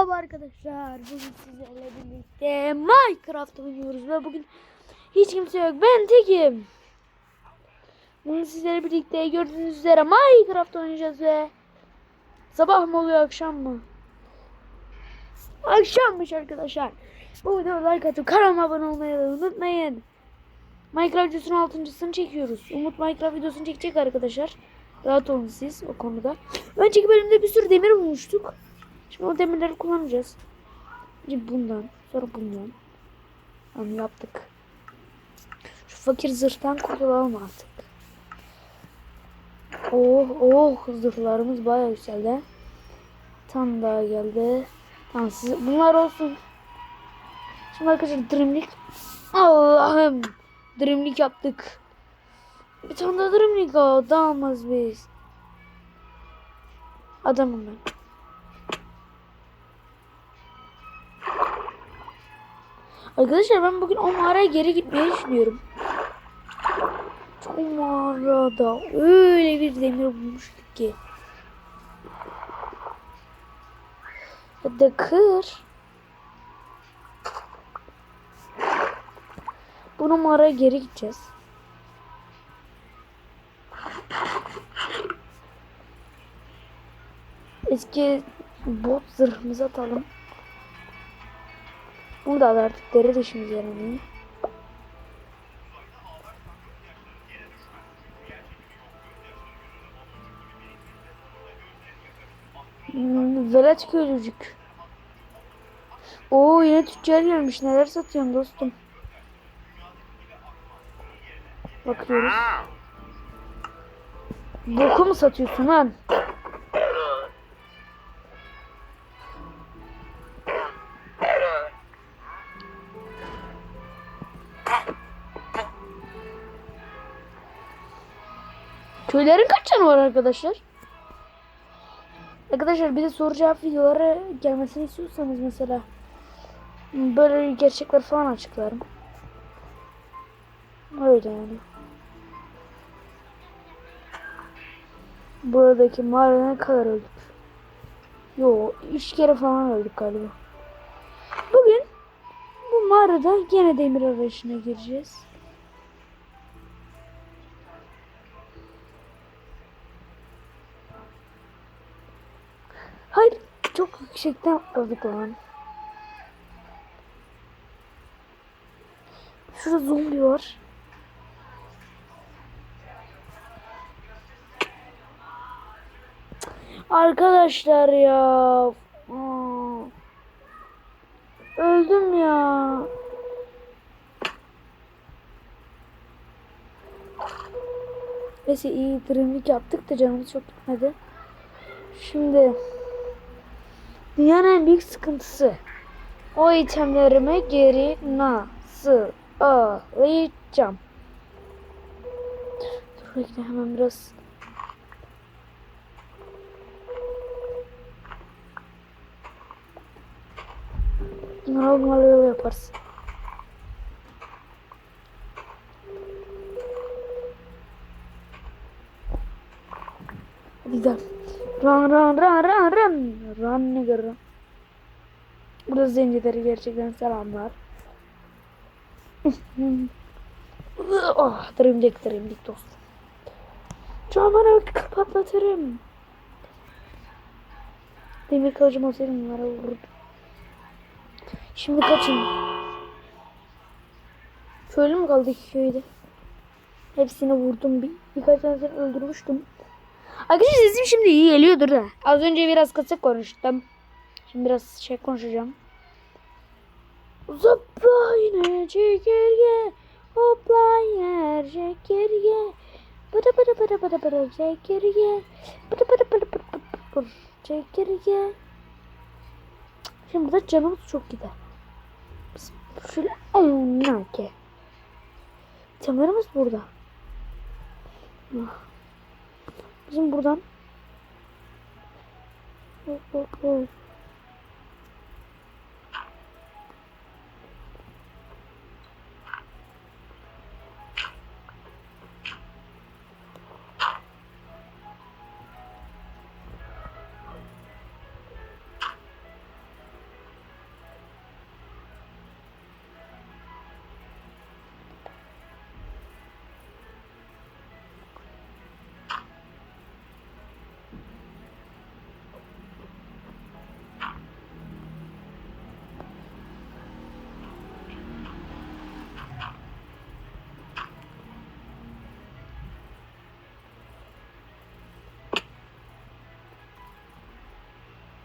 Merhaba arkadaşlar. Bugün sizlerle birlikte Minecraft oynuyoruz ve bugün hiç kimse yok. Ben tekim. Bugün sizlerle birlikte gördüğünüz üzere Minecraft oynayacağız ve sabah mı oluyor akşam mı? Akşammış arkadaşlar. Bu videoya like atıp kanalıma abone olmayı unutmayın. Minecraft videosunun altıncısını çekiyoruz. Umut Minecraft videosunu çekecek arkadaşlar. Rahat olun siz o konuda. Önceki bölümde bir sürü demir bulmuştuk. Şimdi o demirleri kullanacağız. Önce bundan, sonra bundan. Onu yaptık. Şu fakir zırhtan kurtulalım artık. Oh oh zırhlarımız bayağı yükseldi. Tam daha geldi. Tamam siz, bunlar olsun. Şimdi arkadaşlar drimlik. Allah'ım. Drimlik yaptık. Bir tane daha drimlik almaz biz. Adamım ben. Arkadaşlar ben bugün o mağaraya geri gitmeyi düşünüyorum. O mağarada öyle bir demir bulmuştuk ki. Hadi kır. Bunu mağaraya geri gideceğiz. Eski bot zırhımızı atalım. Burada da artık deri dişimiz yaramıyor. Hmm, velet köylücük. Oo yine tüccar gelmiş. Neler satıyorsun dostum? Bakıyoruz. Boku mu satıyorsun lan? Köylerin kaç tane var arkadaşlar? Arkadaşlar bir de soru cevap videoları gelmesini istiyorsanız mesela böyle gerçekler falan açıklarım. Öyle yani. Buradaki mağarada ne kadar öldük? Yo, üç kere falan öldük galiba. Bugün bu mağarada gene demir arayışına gireceğiz. Yüksekten atladık lan. Şurada zombi var. Arkadaşlar ya. Aa. Öldüm ya. Neyse iyi drimlik yaptık da canımız çok gitmedi. Şimdi dünyanın en büyük sıkıntısı o itemlerimi geri nasıl alacağım? Dur bekle hemen biraz Normal yol yaparsın. Hadi gidelim. Run run run run run. Run nigga run. Burada zencileri gerçekten selamlar. oh, dreamlik dreamlik dostum. Camını kapatlatırım. Demir kılıcım olsaydı bunlara vururdum. Şimdi kaçın. Köylü mü kaldı iki köyde? Hepsini vurdum. Bir, birkaç tanesini öldürmüştüm. Arkadaşlar sesim şimdi iyi geliyordur da. Az önce biraz kısık konuştum. Şimdi biraz şey konuşacağım. Zıpla yine çekirge. Hopla yer çekirge. Bıdı bıdı bıdı bıdı bıdı çekirge. Bıdı bıdı bıdı bıdı bıdı bıdı çekirge. Şimdi burada canımız çok gider. Biz şöyle ondan ki. Çamarımız burada. Ah. Bizim buradan hop hop hop.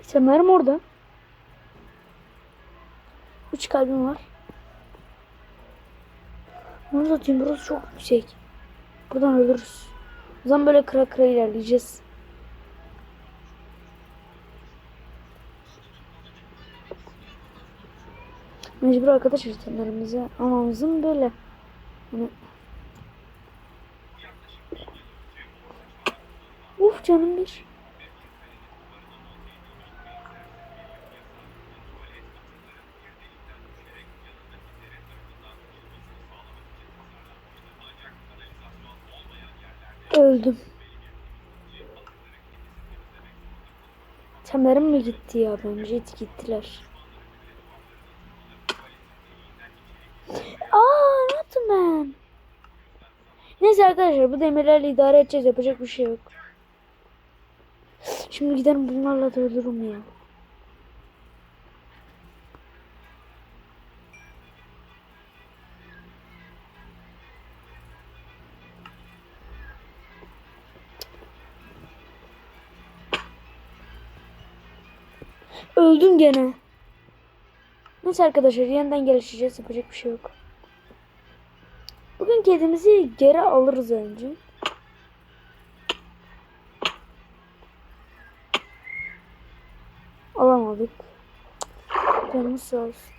İtemlerim orada. Üç kalbim var. Onu satayım burası çok yüksek. Buradan ölürüz. O zaman böyle kıra kıra ilerleyeceğiz. Mecbur arkadaş itemlerimizi almamızın böyle. Hani... Uf canım bir. Öldüm. Temerim mi gitti ya? Bence gittiler. Aa ne yaptım ben? Neyse arkadaşlar bu demirlerle idare edeceğiz. Yapacak bir şey yok. Şimdi giderim bunlarla da ölürüm ya. Öldüm gene. Neyse arkadaşlar yeniden gelişeceğiz. Yapacak bir şey yok. Bugün kedimizi geri alırız önce. Alamadık. Canımız sağ olsun.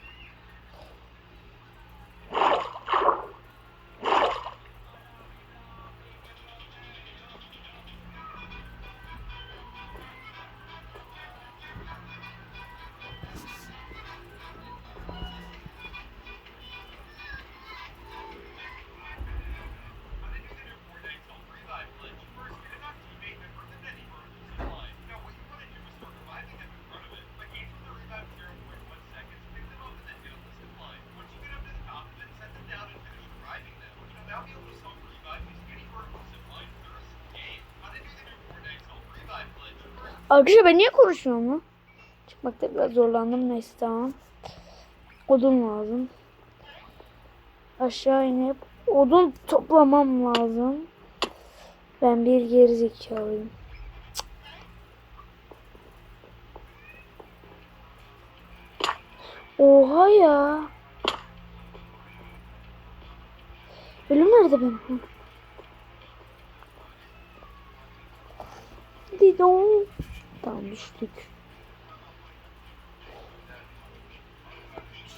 Arkadaşlar ben niye konuşmuyorum lan? Çıkmakta biraz zorlandım. Neyse tamam. Odun lazım. Aşağı inip odun toplamam lazım. Ben bir gerizekalıyım. Oha ya. Ölüm nerede benim? Didon. Tamam düştük.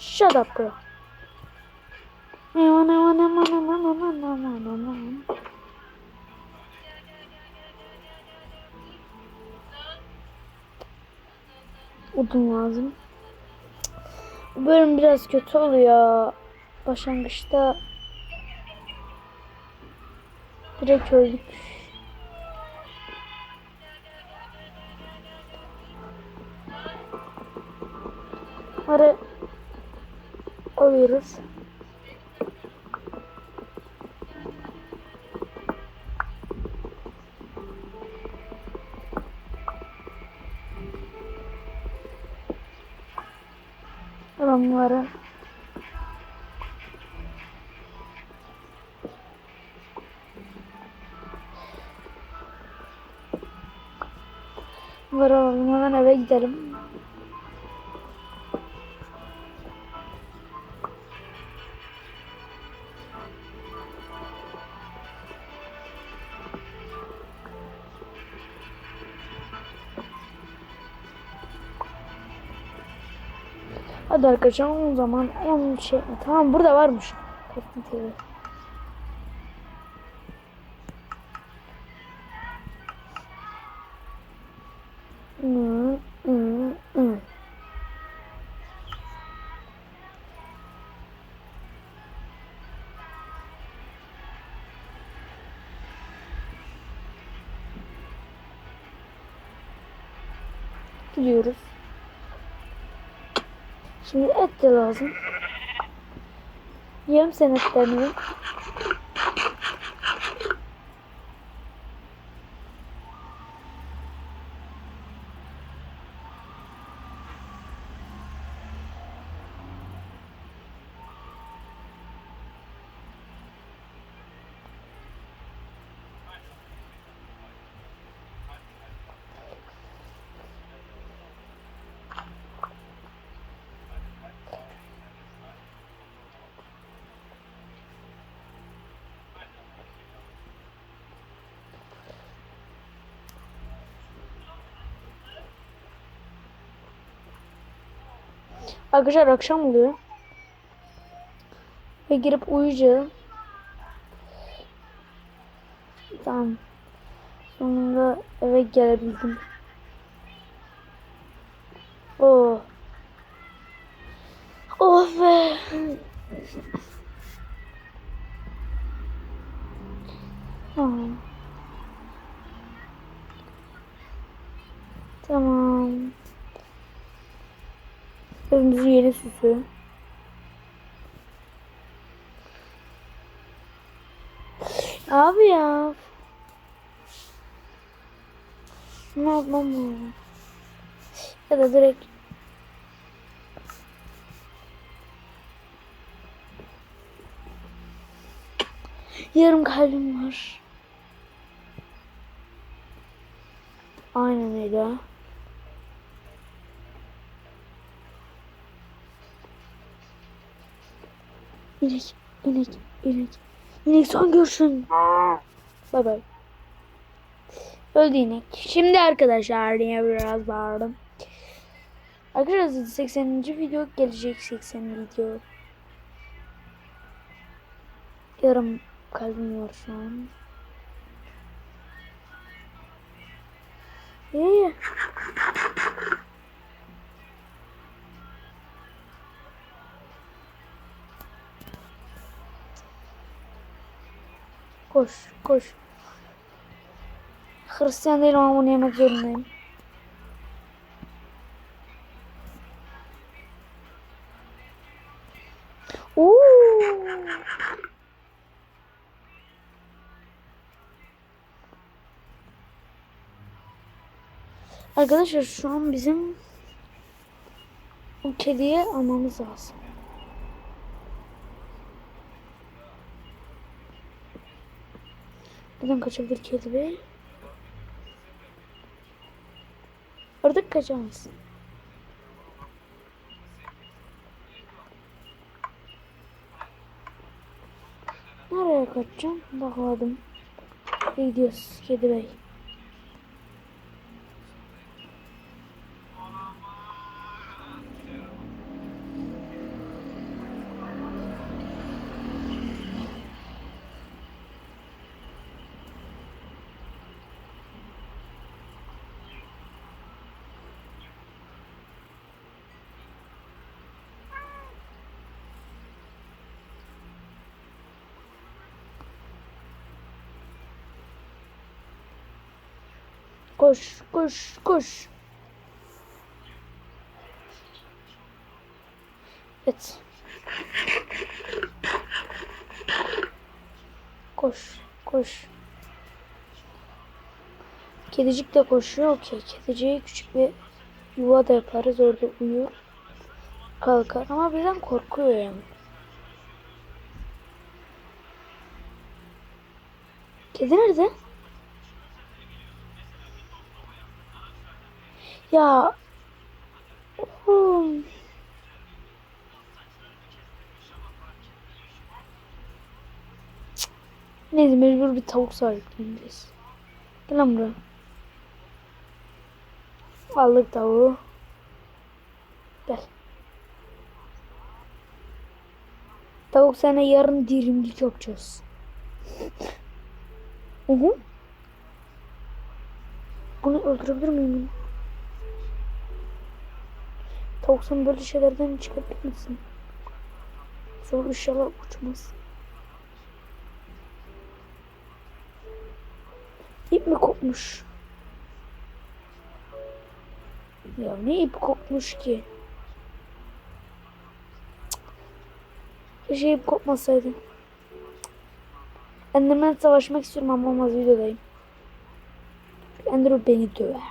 Shut up bro. Aman aman aman aman aman aman aman. Odun lazım. Bu bölüm biraz kötü oluyor. Başlangıçta direkt öldük. Bunları alıyoruz. Bunları alalım hemen eve gidelim. Hadi arkadaşlar o zaman onun şey tamam burada varmış. Kaptan TV. Gidiyoruz. Şimdi et de lazım. Yiyelim sen etlerini. Arkadaşlar akşam oluyor. Ve girip uyuyacağım. Tamam. Sonunda eve gelebildim. Oh. Oh be. Tamam. Tamam. Evimizin yeni süsü. Abi ya. Ne yapmam lazım? Ya da direkt Yarım kalbim var. Aynen öyle. İnek, inek, inek. İnek son görüşün. Bay bay. Öldü inek. Şimdi arkadaşlar diye biraz bağırdım. Arkadaşlar 80. video gelecek 80 video. Yarım kalbim var şu an. İyi. Koş, koş. Hristiyan değilim ama bunu yemek zorundayım. Oo. Arkadaşlar şu an bizim o kediye almamız lazım. Buradan kaçabilir kedi bey. Artık kaçamaz. Nereye kaçacağım? Bakalım. Gidiyoruz kedi bey. Koş, koş, koş. Evet. Koş, koş. Kedicik de koşuyor. Okey. Kediciye küçük bir yuva da yaparız. Orada uyur. Kalkar. Ama birden korkuyor yani. Kedi nerede? Ya. Oğlum. Neyse mecbur bir tavuk sahipleyeceğiz. Gel lan buraya. Aldık tavuğu. Gel. Tavuk sana yarın dirimlik yapacağız. Uhu. Bunu öldürebilir miyim? Tavuk sen böyle şeylerden çıkabilir misin? Sonra inşallah uçmaz. İp mi kopmuş? Ya ne ip kopmuş ki? Keşke ip kopmasaydı. Enderman savaşmak istiyorum ama olmaz videodayım. Ender beni döver.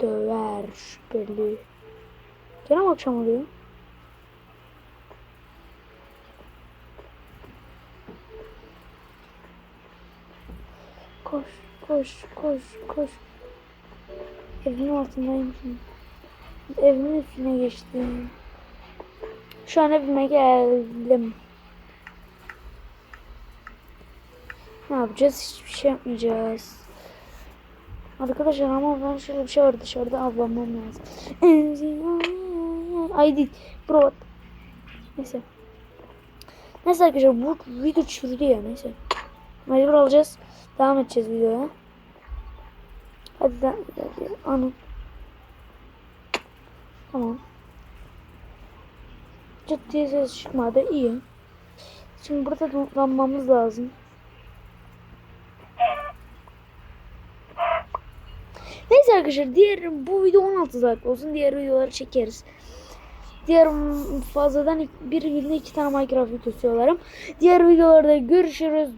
Döver şüpheli. Gene mi akşam oluyor? Koş, koş, koş, koş. Evin altındayım. Evimin üstüne geçtim. Şu an evime geldim. Ne yapacağız? Hiçbir şey yapmayacağız. Arkadaşlar ama ben şöyle bir şey var dışarıda avlanmam lazım. ID. Bro. Neyse. Neyse arkadaşlar bu video çürüdü ya neyse. Mecbur alacağız. Devam edeceğiz videoya. Hadi de, anı. Tamam. Diye ses çıkmadı. iyi. Şimdi burada toplanmamız lazım. Neyse arkadaşlar diğer bu video 16 dakika olsun. Diğer videoları çekeriz. Diğer fazladan bir günde iki tane Minecraft videosu yollarım. Diğer videolarda görüşürüz.